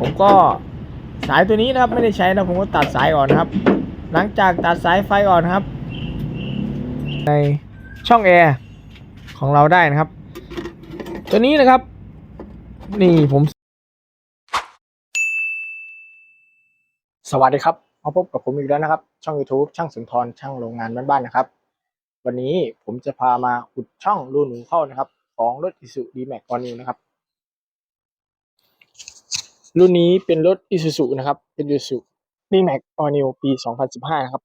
ผมก็สายตัวนี้นะครับไม่ได้ใช้นะผมก็ตัดสายออกนะครับ หลังจากตัดสายไฟออกนะครับ ในช่องแอร์ของเราได้นะครับ ตัวนี้นะครับ นี่ผม สวัสดีครับมาพบกับผมอีกแล้วนะครับ ช่อง YouTube ช่างสุนทรช่างโรงงานบ้านๆนะครับ วันนี้ผมจะพามาอุดช่องรูหนูเข้านะครับ ของรถ Isuzu D-Max All New นะครับ รุ่นนี้เป็นรถ Isuzu นะครับ เป็น Isuzu D-Max All New ปี 2015 นะครับ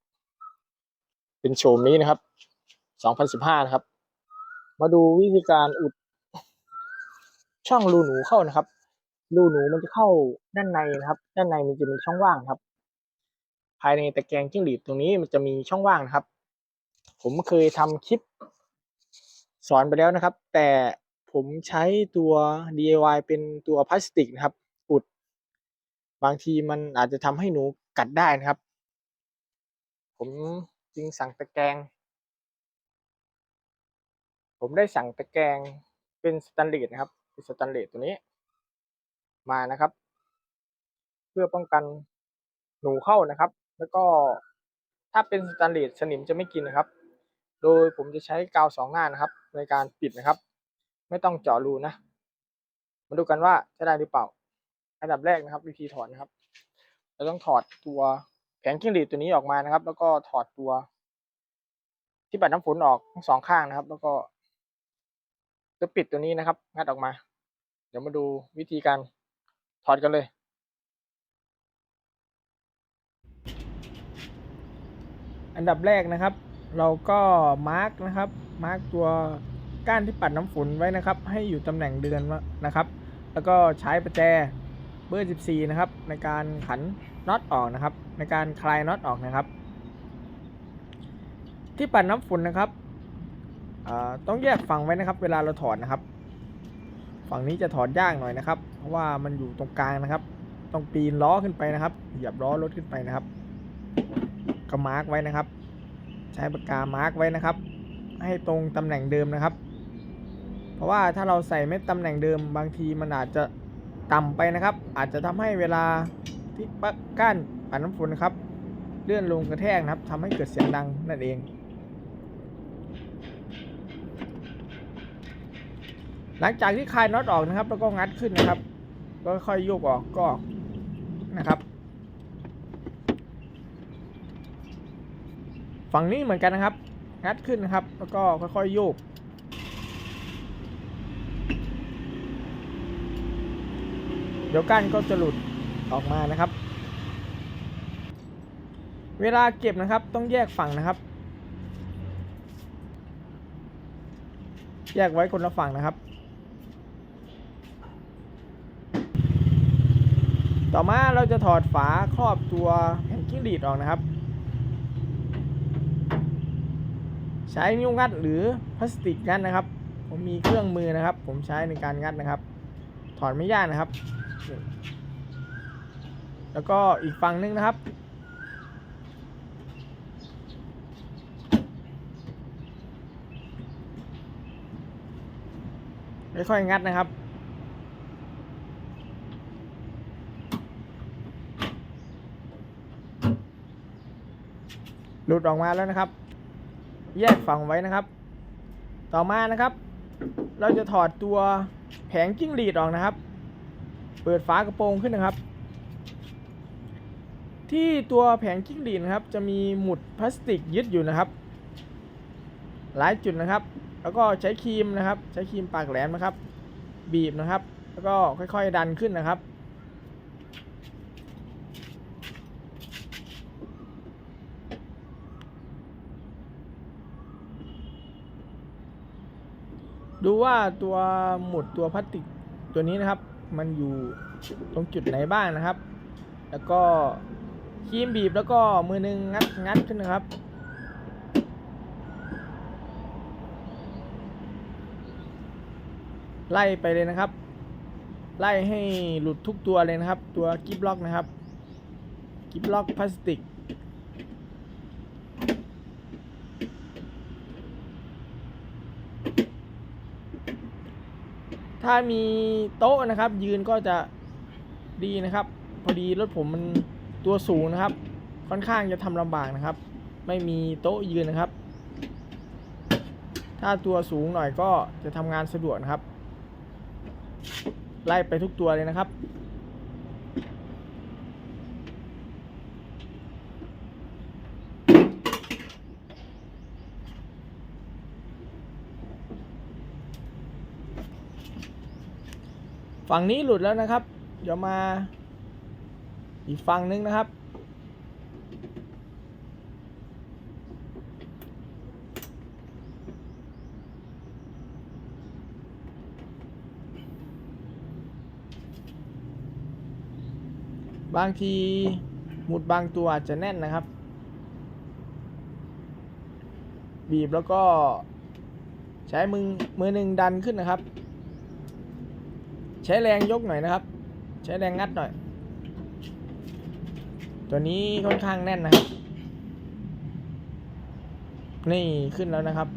เป็นโฉมนี้นะครับ 2015 นะครับ มาดูวิธีการอุดช่องรูหนูเข้านะครับ รูหนูมันจะเข้าด้านในนะครับ ด้านในมันจะมีช่องว่างครับ ภายในตะแกรงจิ้งหรีดตรงนี้มันจะมีช่องว่างนะครับ ผมเคยทำคลิปสอนไปแล้วนะครับ แต่ผมใช้ตัว DIY เป็นตัวพลาสติกนะครับ บางทีมันอาจจะทำให้หนูกัดได้นะครับ ผมจึงสั่งตะแกรงผมได้สั่งตะแกรงเป็นสแตนเลสนะครับเป็นสแตนเลสตัวนี้ มานะครับ เพื่อป้องกันหนูเข้านะครับ แล้วก็ถ้าเป็นสแตนเลสสนิมจะไม่กินนะครับ โดยผมจะใช้กาวสองหน้านะครับ ในการปิดนะครับ ไม่ต้องเจาะรูนะ มาดูกันว่าจะได้หรือเปล่า อันดับแรกนะครับ วิธีถอดนะครับ เราต้องถอดตัวแผงจิ้งหรีดตัวนี้ออกมานะครับ แล้วก็ถอดตัว ที่ปัดน้ำฝนออกทั้งสองข้างนะครับ แล้วก็ตัวปิดตัวนี้นะครับ งัดออกมา เดี๋ยวมาดูวิธีการถอดกันเลยอันดับแรกนะครับ เราก็มาร์กนะครับ มาร์กตัวก้านที่ปัดน้ำฝนไว้นะครับ ให้อยู่ตำแหน่งเดือนนะครับ แล้วก็ใช้ประแจ เบอร์ 14 นะครับ ในการขันน็อตออกนะครับ ในการคลายน็อตออกนะครับ ที่ปัดน้ำฝุ่นนะครับต้องแยกฝั่งไว้นะครับ เวลาเราถอดนะครับ ฝั่งนี้จะถอดยากหน่อยนะครับ เพราะว่ามันอยู่ตรงกลางนะครับ ต้องปีนล้อขึ้นไปนะครับ เหยียบล้อรถขึ้นไปนะครับก็มาร์กไว้นะครับ ใช้ปากกามาร์กไว้นะครับ ให้ตรงตำแหน่งเดิมนะครับ เพราะว่าถ้าเราใส่ไม่ตำแหน่งเดิมบางทีมันอาจจะ ต่ำไปนะครับ อาจจะทำให้เวลาที่ปักก้านปัดน้ำฝนนะครับ เลื่อนลงกระแทกนะครับทำให้เกิดเสียงดังนั่นเอง หลังจากที่คลายน็อตออกนะครับ แล้วก็งัดขึ้นนะครับ ก็ค่อยโยกออกก็นะครับ ฝั่งนี้เหมือนกันนะครับ งัดขึ้นนะครับ แล้วก็ค่อยๆโยก ดี๋ยวก้านก็จะหลุดออกมานะครับ เวลาเก็บนะครับต้องแยกฝั่งนะครับ แยกไว้คนละฝั่งนะครับ ต่อมาเราจะถอดฝาครอบตัวแผ่นกิ้งหรีดออกนะครับ ใช้นิ้วงัดหรือพลาสติกงัดนะครับ ผมมีเครื่องมือนะครับ ผมใช้ในการงัดนะครับ ถอดไม่ยากนะครับ แล้วก็อีกฝั่งนึงนะครับค่อยๆงัดนะครับหลุดออกมาแล้วนะครับ แยกฝั่งไว้นะครับ ต่อมานะครับ เราจะถอดตัวแผงจิ้งหรีดออกนะครับ เปิดฝากระโปรงขึ้นนะครับ ที่ตัวแผงจิ้งหรีดนะครับ จะมีหมุดพลาสติกยึดอยู่นะครับ หลายจุดนะครับ แล้วก็ใช้ครีมนะครับ ใช้ครีมปากแหลมนะครับ บีบนะครับ แล้วก็ค่อยๆดันขึ้นนะครับดูว่าตัวหมุดตัวพลาสติกตัวนี้นะครับ มันอยู่ตรงจุดไหนบ้างนะครับ แล้วก็ครีมบีบแล้วก็มือหนึงงัดงัดขึ้นนะครับ ไล่ไปเลยนะครับ ไล่ให้หลุดทุกตัวเลยนะครับ ตัวกิฟล็อกนะครับ กิฟล็อกพลาสติก ถ้ามีโต๊ะนะครับ ยืนก็จะดีนะครับ พอดีรถผมมันตัวสูงนะครับ ค่อนข้างจะทำลำบากนะครับ ไม่มีโต๊ะยืนนะครับ ถ้าตัวสูงหน่อยก็จะทำงานสะดวกนะครับ ไล่ไปทุกตัวเลยนะครับ ฝั่งนี้หลุดแล้วนะครับ เดี๋ยวมาอีกฝั่งนึงนะครับ บางทีหมุดบางตัวอาจจะแน่นนะครับ บีบแล้วก็ใช้มือมือหนึ่งดันขึ้นนะครับ ใช้แรงยกหน่อยนะครับ ใช้แรงงัดหน่อย ตัวนี้ค่อนข้างแน่นนะครับ นี่ขึ้นแล้วนะครับ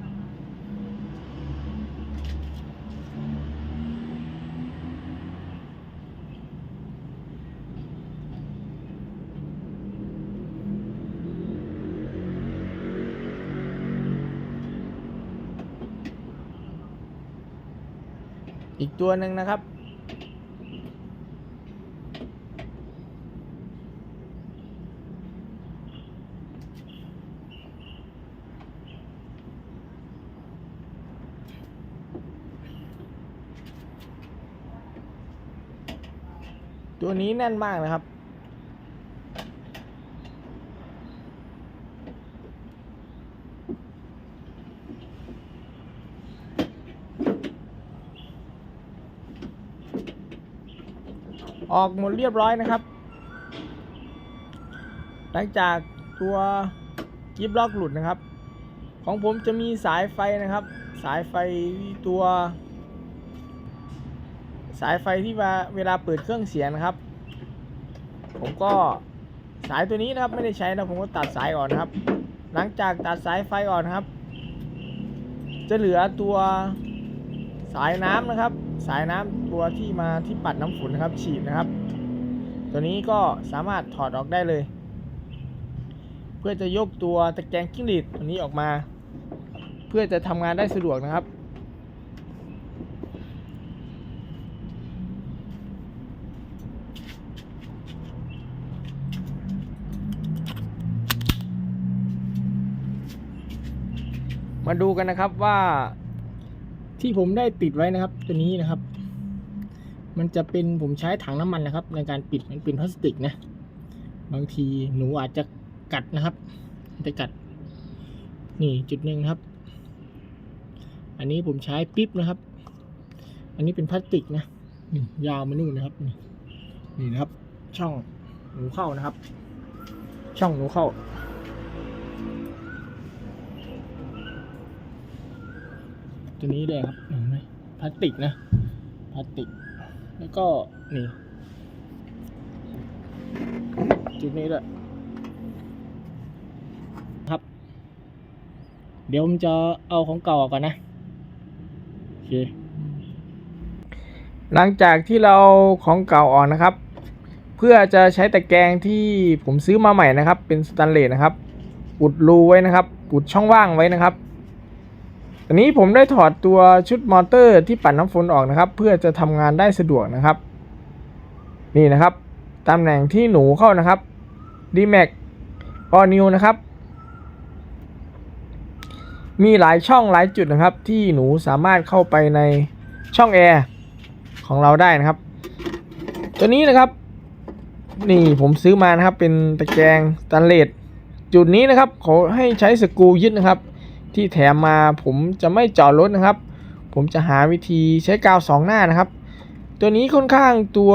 อีกตัวหนึ่งนะครับ นี้แน่นมากนะครับ ออกหมดเรียบร้อยนะครับ หลังจากตัวกิฟล็อกหลุดนะครับ ของผมจะมีสายไฟนะครับ สายไฟตัวสายไฟที่เวลาเปิดเครื่องเสียงนะครับ ผมก็สายตัวนี้นะครับไม่ได้ใช้นะผมก็ตัดสายออกนะครับ หลังจากตัดสายไฟออกนะครับ จะเหลือตัวสายน้ำนะครับ สายน้ำตัวที่มาที่ปัดน้ำฝนนะครับ ฉีดนะครับ ตัวนี้ก็สามารถถอดออกได้เลย เพื่อจะยกตัวตะแกรงกิ้งหรีดตัวนี้ออกมา เพื่อจะทำงานได้สะดวกนะครับ มาดูกันนะครับว่าที่ผมได้ปิดไว้นะครับ ตัวนี้นะครับ มันจะเป็นผมใช้ถังน้ำมันนะครับ ในการปิดมันเป็นพลาสติกนะ บางทีหนูอาจจะกัดนะครับจะกัด นี่จุดหนึ่งครับ อันนี้ผมใช้ปิ๊บนะครับ อันนี้เป็นพลาสติกนะนี่ยาวมานู่นนะครับ นี่นะครับ ช่องหนูเข้านะครับ ช่องหนูเข้า ตัวนี้เลยครับเห็นไหมพลาสติกนะพลาสติก แล้วก็นี่จุดนี้ด้วยครับ เดี๋ยวผมจะเอาของเก่าออกก่อนนะโอเคหลังจากที่เราของเก่าออกนะครับ เพื่อจะใช้ตะแกรงที่ผมซื้อมาใหม่นะครับ เป็นสแตนเลสนะครับ อุดรูไว้นะครับ อุดช่องว่างไว้นะครับ อันนี้ผมได้ถอดตัวชุดมอเตอร์ที่ปั่นน้ำฝนออกนะครับ เพื่อจะทำงานได้สะดวกนะครับ นี่นะครับตำแหน่งที่หนูเข้านะครับ d m a x All New นะครับ มีหลายช่องหลายจุดนะครับ ที่หนูสามารถเข้าไปในช่องแอร์ของเราได้นะครับ ตัวนี้นะครับ นี่ผมซื้อมานะครับเป็นตะแกรงสแตนเลสจุดนี้นะครับเขาให้ใช้สกูยึดนะครับ ที่แถมมาผมจะไม่เจาะรถนะครับ ผมจะหาวิธีใช้กาวสองหน้านะครับ ตัวนี้ค่อนข้างตัว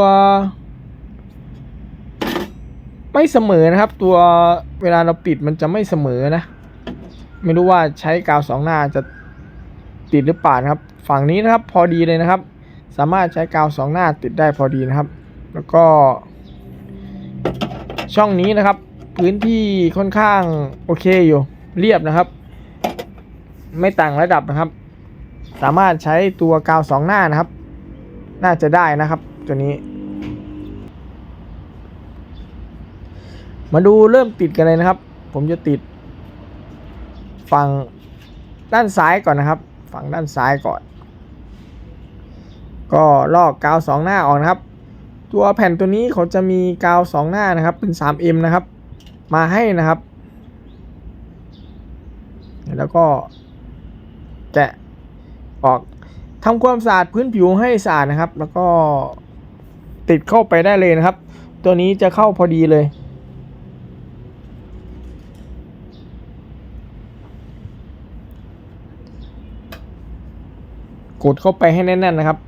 ไม่เสมอนะครับ ตัวเวลาเราปิดมันจะไม่เสมอนะ ไม่รู้ว่าใช้กาวสองหน้าจะติดหรือเปล่านะครับ ฝั่งนี้นะครับพอดีเลยนะครับ สามารถใช้กาวสองหน้าติดได้พอดีนะครับ แล้วก็ ช่องนี้นะครับ พื้นที่ค่อนข้างโอเคอยู่เรียบนะครับ ไม่ต่างระดับนะครับ สามารถใช้ตัวกาวสองหน้านะครับ น่าจะได้นะครับ ตัวนี้ มาดูเริ่มติดกันเลยนะครับ ผมจะติด ฝั่งด้านซ้ายก่อนนะครับ ฝั่งด้านซ้ายก่อน ก็ลอกกาวสองหน้าออกนะครับ ตัวแผ่นตัวนี้เขาจะมีกาวสองหน้านะครับ เป็น 3M นะครับ มาให้นะครับแล้วก็ แกะออกทำความสะอาดพื้นผิวให้สะอาดนะครับ แล้วก็ติดเข้าไปได้เลยนะครับ ตัวนี้จะเข้าพอดีเลย กดเข้าไปให้แน่นๆนะครับ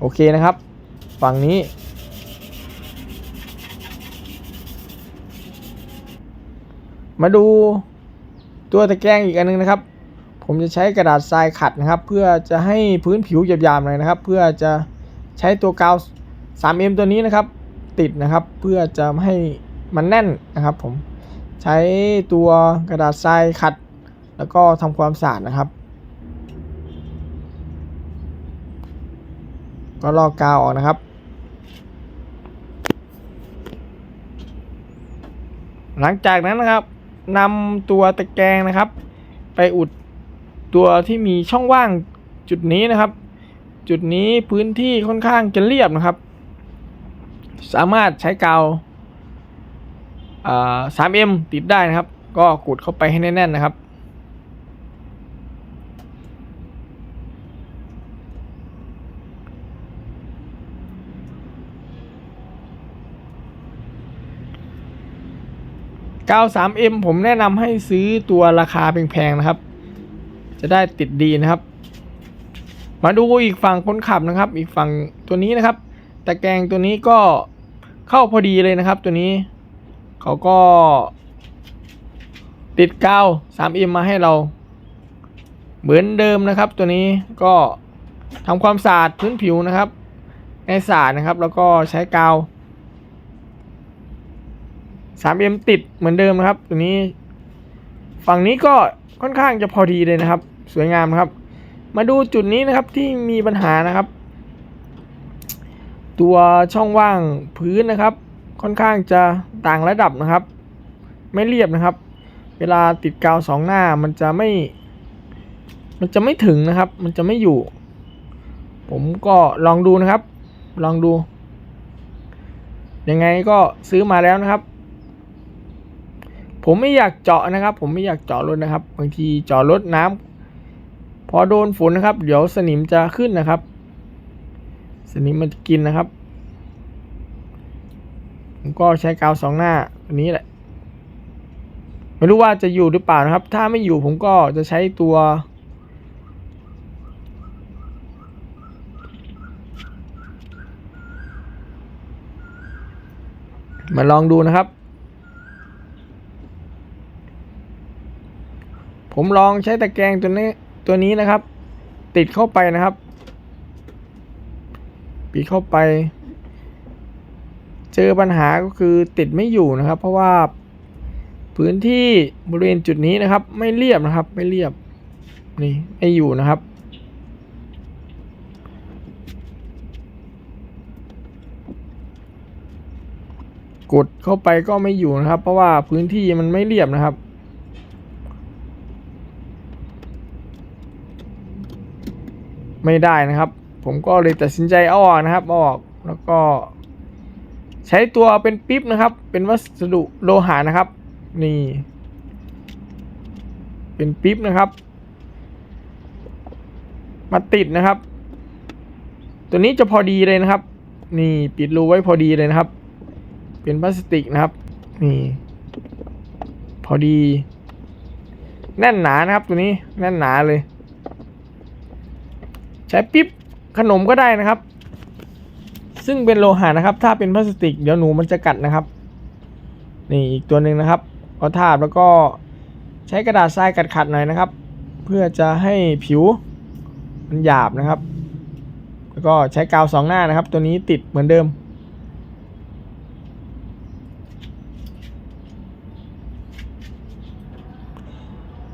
โอเคนะครับ ฝั่งนี้ มาดูตัวตะแกรงอีกอันนึงนะครับ ผมจะใช้กระดาษทรายขัดนะครับ เพื่อจะให้พื้นผิวหยาบๆหน่อยนะครับ เพื่อจะใช้ตัวกาว 3M ตัวนี้นะครับ ติดนะครับ เพื่อจะให้มันแน่นนะครับ ผมใช้ตัวกระดาษทรายขัด แล้วก็ทำความสะอาดนะครับ ก็ลอกกาวออกนะครับ หลังจากนั้นนะครับนำตัวตะแกรงนะครับ ไปอุด ตัวที่มีช่องว่างจุดนี้นะครับ จุดนี้พื้นที่ค่อนข้างจะเรียบนะครับ สามารถใช้กาว 3M ติดได้นะครับ ก็กดเข้าไปให้แน่นๆนะครับ กาว 3M ผมแนะนำให้ซื้อตัวราคาแพงๆนะครับ จะได้ติดดีนะครับ มาดูอีกฝั่งคนขับนะครับ อีกฝั่งตัวนี้นะครับ ตะแกรงตัวนี้ก็เข้าพอดีเลยนะครับ ตัวนี้เขาก็ ติดกาว 3M มาให้เรา เหมือนเดิมนะครับ ตัวนี้ก็ทำความสะอาดพื้นผิวนะครับ ในสะอาดนะครับ แล้วก็ใช้กาว 3M ติดเหมือนเดิมนะครับ ตัวนี้ ฝั่งนี้ก็ค่อนข้างจะพอดีเลยนะครับ สวยงามครับ มาดูจุดนี้นะครับที่มีปัญหานะครับ ตัวช่องว่างพื้นนะครับ ค่อนข้างจะต่างระดับนะครับ ไม่เรียบนะครับ เวลาติดกาวสองหน้ามันจะไม่ มันจะไม่ถึงนะครับ มันจะไม่อยู่ ผมก็ลองดูนะครับ ลองดูยังไงก็ซื้อมาแล้วนะครับ ผมไม่อยากเจาะนะครับ ผมไม่อยากเจาะรถนะครับ บางทีเจาะรถน้ำพอโดนฝนนะครับ เดี๋ยวสนิมจะขึ้นนะครับ สนิมมันจะกินนะครับ ผมก็ใช้กาวสองหน้าตัวนี้แหละ ไม่รู้ว่าจะอยู่หรือเปล่านะครับ ถ้าไม่อยู่ผมก็จะใช้ตัวมาลองดูนะครับ ผมลองใช้ตะแกรงตัวนี้ตัวนี้นะครับ ติดเข้าไปนะครับปิดเข้าไป เจอปัญหาก็คือติดไม่อยู่นะครับ เพราะว่าพื้นที่บริเวณจุดนี้นะครับ ไม่เรียบนะครับ ไม่เรียบนี่ไม่อยู่นะครับกดเข้าไปก็ไม่อยู่นะครับ เพราะว่าพื้นที่มันไม่เรียบนะครับ ไม่ได้นะครับ ผมก็เลยตัดสินใจเอาออกนะครับอออกแล้วก็ ใช้ตัวเป็นปิ๊บนะครับ เป็นวัสดุโลหะนะครับ นี่ เป็นปิ๊บนะครับ มาติดนะครับ ตัวนี้จะพอดีเลยนะครับ นี่ปิดรูไว้พอดีเลยนะครับ เป็นพลาสติกนะครับ นี่พอดี แน่นหนานะครับตัวนี้แน่นหนาเลย ใช้ปิ๊บขนมก็ได้นะครับ ซึ่งเป็นโลหะนะครับ ถ้าเป็นพลาสติกเดี๋ยวหนูมันจะกัดนะครับ นี่อีกตัวหนึ่งนะครับก็ทาบแล้วก็ใช้กระดาษทรายกัดขัดๆหน่อยนะครับ เพื่อจะให้ผิวมันหยาบนะครับ แล้วก็ใช้กาวสองหน้านะครับ ตัวนี้ติดเหมือนเดิม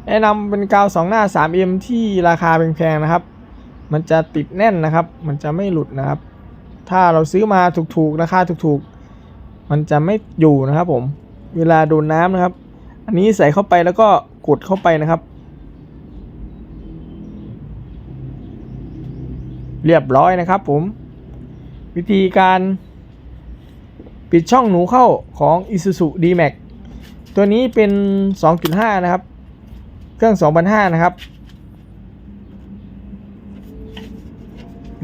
แนะนำเป็นกาวสองหน้า 3M ที่ราคาแพงๆนะครับ มันจะติดแน่นนะครับ มันจะไม่หลุดนะครับ ถ้าเราซื้อมาถูกๆราคาถูกๆ มันจะไม่อยู่นะครับผม เวลาโดนน้ำนะครับ อันนี้ใส่เข้าไปแล้วก็กดเข้าไปนะครับ เรียบร้อยนะครับผม วิธีการปิดช่องหนูเข้าของ Isuzu D-Max ตัวนี้เป็น 2.5 นะครับ เครื่อง 2,500 นะครับ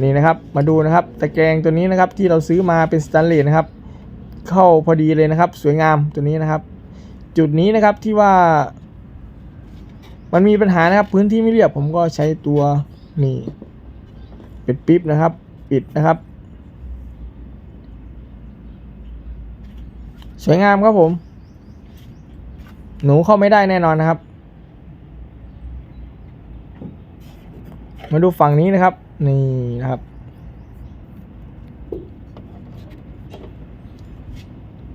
นี่นะครับมาดูนะครับตะแกรงตัวนี้นะครับที่เราซื้อมาเป็นสแตนเลสนะครับ เข้าพอดีเลยนะครับ สวยงามตัวนี้นะครับ จุดนี้นะครับที่ว่า มันมีปัญหานะครับ พื้นที่ไม่เรียบผมก็ใช้ตัวนี่ป็นปิ๊บนะครับ ปิดนะครับ สวยงามครับผม หนูเข้าไม่ได้แน่นอนนะครับ มาดูฝั่งนี้นะครับ นี่นะครับ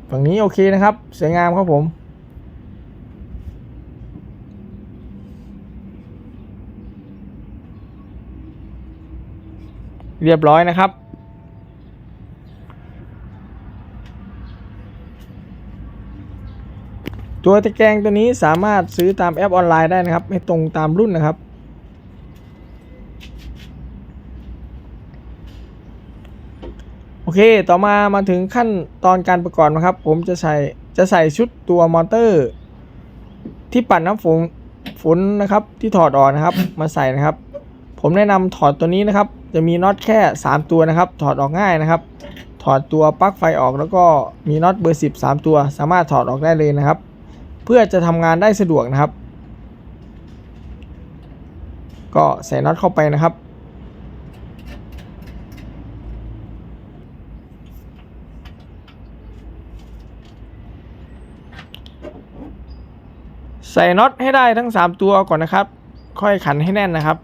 ฝั่งนี้โอเคนะครับ สวยงามครับผมเรียบร้อยนะครับ ตัวตะแกรงตัวนี้สามารถซื้อตามแอปออนไลน์ได้นะครับไม่ตรงตามรุ่นนะครับ โอเค ต่อมามาถึงขั้นตอนการประกอบนะครับ ผมจะใส่จะใส่ชุดตัวมอเตอร์ ที่ปั่นน้ำฝนฝนนะครับที่ถอดออกนะครับ มาใส่นะครับ ผมแนะนำถอดตัวนี้นะครับ จะมีน็อตแค่ 3 ตัวนะครับ ถอดออกง่ายนะครับ ถอดตัวปลั๊กไฟออกแล้วก็มีน็อตเบอร์ 10 3 ตัว สามารถถอดออกได้เลยนะครับ เพื่อจะทำงานได้สะดวกนะครับ ก็ใส่น็อตเข้าไปนะครับ ใส่น็อตให้ได้ทั้ง 3 ตัวก่อนนะครับ ค่อยขันให้แน่นนะครับ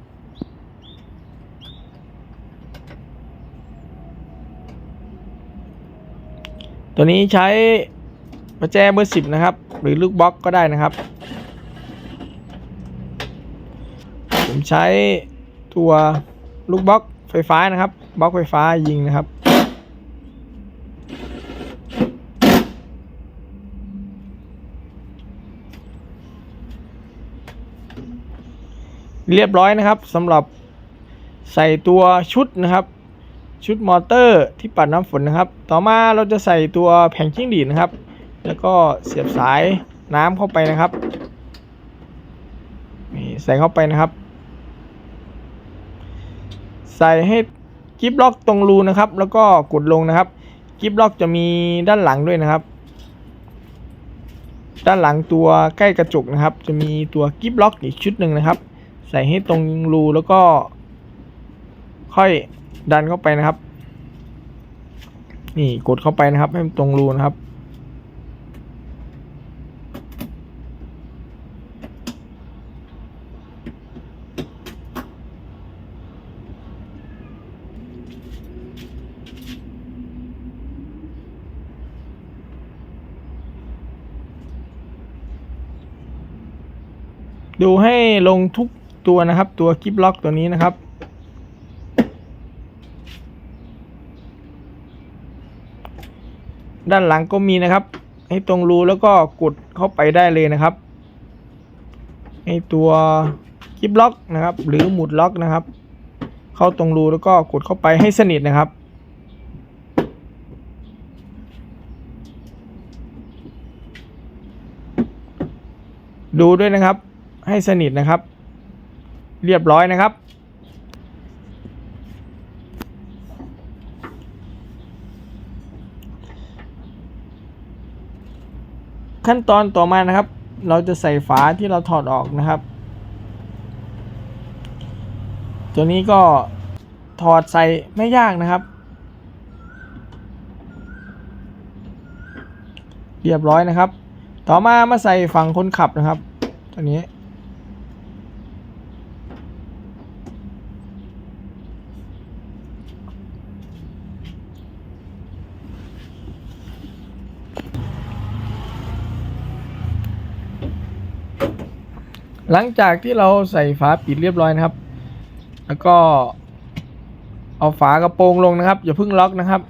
ตัวนี้ใช้ประแจเบอร์สิบนะครับ หรือลูกบล็อกก็ได้นะครับ ผมใช้ตัวลูกบล็อกไฟฟ้านะครับบล็อกไฟฟ้ายิงนะครับ เรียบร้อยนะครับสำหรับใส่ตัวชุดนะครับ ชุดมอเตอร์ที่ปัดน้ำฝนนะครับ ต่อมาเราจะใส่ตัวแผงจิ้งหรีดนะครับ แล้วก็เสียบสายน้ำเข้าไปนะครับนี่ใส่เข้าไปนะครับ ใส่ให้กิฟล็อกตรงรูนะครับ แล้วก็กดลงนะครับกิฟล็อกจะมีด้านหลังด้วยนะครับด้านหลังตัวใกล้กระจกนะครับ จะมีตัวกิฟล็อกอีกชุดหนึ่งนะครับ ใส่ให้ตรงรูแล้วก็ ค่อยดันเข้าไปนะครับ นี่กดเข้าไปนะครับ ให้มันตรงรูนะครับ ดูให้ลงทุก ตัวนะครับ ตัวกิฟล็อกตัวนี้นะครับ ด้านหลังก็มีนะครับ ให้ตรงรูแล้วก็กดเข้าไปได้เลยนะครับให้ตัวกิฟล็อกนะครับ หรือหมุดล็อกนะครับ เข้าตรงรูแล้วก็กดเข้าไปให้สนิทนะครับดูด้วยนะครับ ให้สนิทนะครับ เรียบร้อยนะครับ ขั้นตอนต่อมานะครับ เราจะใส่ฝาที่เราถอดออกนะครับ ตัวนี้ก็ถอดใส่ไม่ยากนะครับ เรียบร้อยนะครับ ต่อมามาใส่ฝั่งคนขับนะครับ ตัวนี้ หลังจากที่เราใส่ฝาปิดเรียบร้อยนะครับ แล้วก็เอาฝากระโปรงลงนะครับ อย่าเพิ่งล็อกนะครับ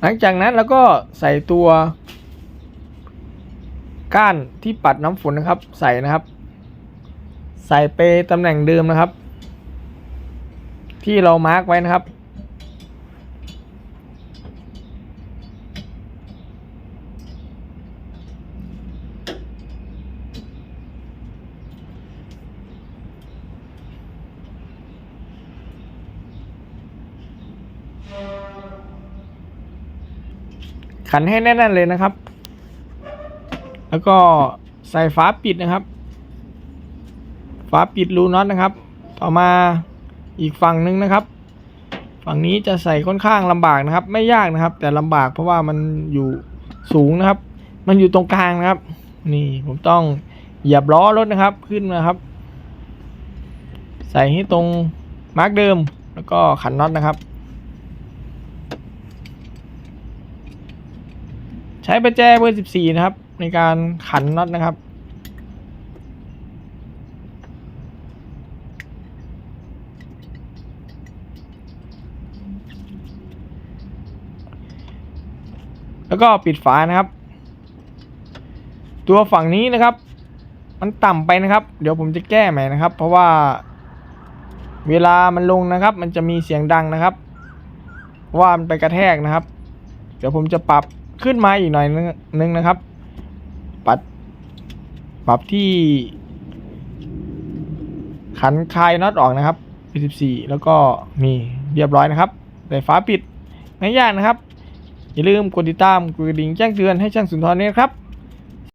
หลังจากนั้นเราก็ใส่ตัว ก้านที่ปัดน้ำฝนนะครับ ใส่นะครับ ใส่ไปตำแหน่งเดิมนะครับ ที่เรามาร์กไว้นะครับ ขันให้แน่นๆเลยนะครับ แล้วก็ใส่ฝาปิดนะครับ ฝาปิดรูน็อตนะครับ ต่อมาอีกฝั่งหนึ่งนะครับ ฝั่งนี้จะใส่ค่อนข้างลำบากนะครับ ไม่ยากนะครับ แต่ลำบากเพราะว่ามันอยู่สูงนะครับ มันอยู่ตรงกลางนะครับ นี่ผมต้องเหยียบล้อรถนะครับขึ้นนะครับ ใส่ให้ตรงมาร์กเดิม แล้วก็ขันน็อตนะครับ ช้ประแจเบอร์14นะครับ ในการขันน็อตนะครับ แล้วก็ปิดฝานะครับ ตัวฝั่งนี้นะครับ มันต่ำไปนะครับ เดี๋ยวผมจะแก้ใหม่นะครับ เพราะว่าเวลามันลงนะครับ มันจะมีเสียงดังนะครับ ว่ามันไปกระแทกนะครับ เดี๋ยวผมจะปรับ ขึ้นมาอีกหน่อยนึงนะครับ ปัดปรับที่ ขันคลายน็อตออกนะครับ P14 แล้วก็มีเรียบร้อยนะครับแต่ฝาปิดไม่ยากนะครับ อย่าลืมกดติดตามกดกระดิ่งแจ้งเตือนให้ช่างสุนทรเนี่ยครับ